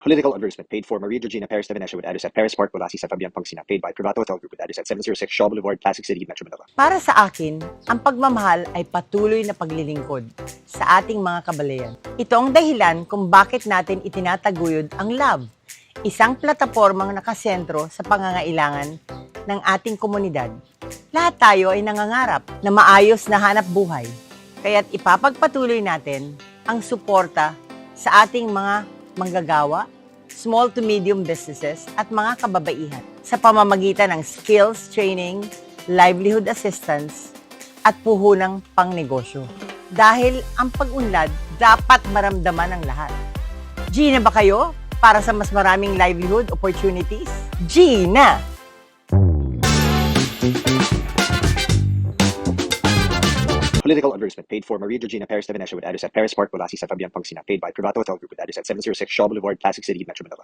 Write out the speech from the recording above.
Political advertisement paid for Maria Georgina Perez Venecia with address at Paris Park, Colasi, San Fabian, Pangasinan. Paid by Privato Hotel Group with address at 706 Shaw Boulevard, Classic City, Metro Manila. Para sa akin, ang pagmamahal ay patuloy na paglilingkod sa ating mga kabalayan. Ito ang dahilan kung bakit natin itinataguyod ang love, isang platapormang nakasentro sa pangangailangan ng ating komunidad. Lahat tayo ay nangangarap na maayos na hanap buhay, kaya't ipapagpatuloy natin ang suporta sa ating mga manggagawa, small to medium businesses at mga kababaihan sa pamamagitan ng skills training, livelihood assistance, at puhunang pangnegosyo. Dahil ang pag-unlad dapat maramdaman ng lahat. G na ba kayo para sa mas maraming livelihood opportunities? G na! Political advertisement paid for Maria Georgina Perez Venecia with address at Paris Park, Colasi, San Fabian, Pangasinan. Paid by Privato Hotel Group with address at 706 Shaw Boulevard, Classic City, Metro Manila.